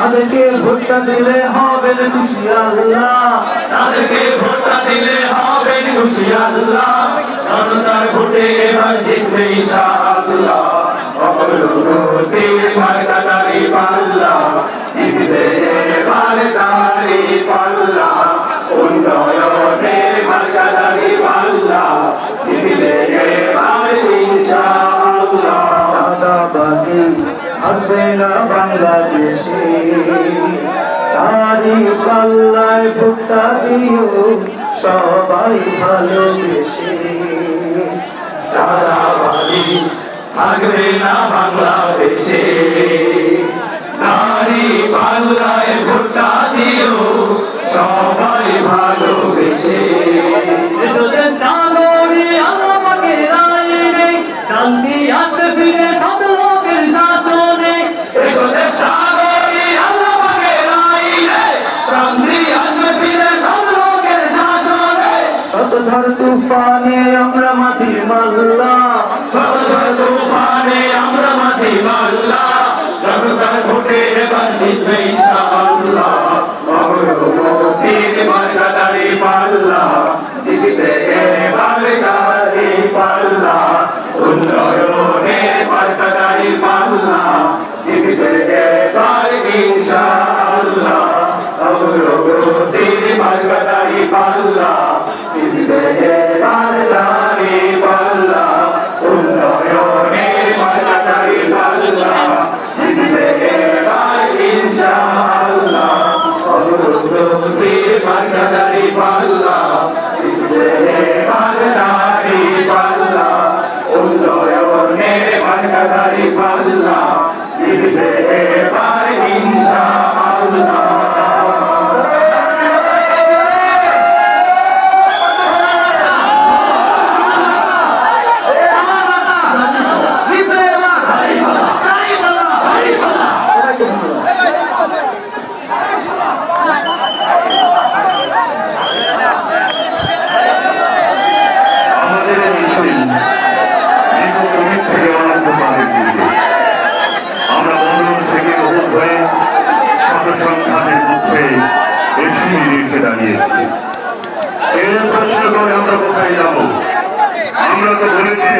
তাদেরকে ভোটটা দিলে হবে খুশি আল্লাহ। তাদেরকে ভোটটা দিলে হবে খুশি আল্লাহ। জনতার ভোটে এবার জিতবে ইনশাআল্লাহ। মার্কাদারি পাল্লা। জিতবে এবার পাল্লা। আসবে না বাংলাদেশে। তারি পাল্লায় ভোটটা দিও, সবাই ভালোবেসে। চাঁদাবাজি থাকবে না বাংলাদেশে নারী পাল্লায় ভোটটা দিও, সবাই ভালোবেসে। ঝড় তুফানে আমরা মাটি মাল্লা সরকার তুফানে আমরা মাঝি মাল্লা। জনতার ভোটে এবার জিতবে ইনশাআল্লাহ। জিতবে এবার গাড়ি পাল্লা জিতবে এবার মার্কাদারি পাল্লা জিতবে এবার গাড়ি পাল্লা জিতবে এবার ইনশাআল্লাহ অগ্রগতির মার্কাদারি পাল্লা জিতবে এবার গাড়ি পাল্লা উন্নয়নের মার্কাদারি পাল্লা জিতবে এবার মধ্যে এসে রেখে দাঁড়িয়েছি। এর প্রশ্ন করে আমরা কোথায় যাব? আমরা তো বলেছি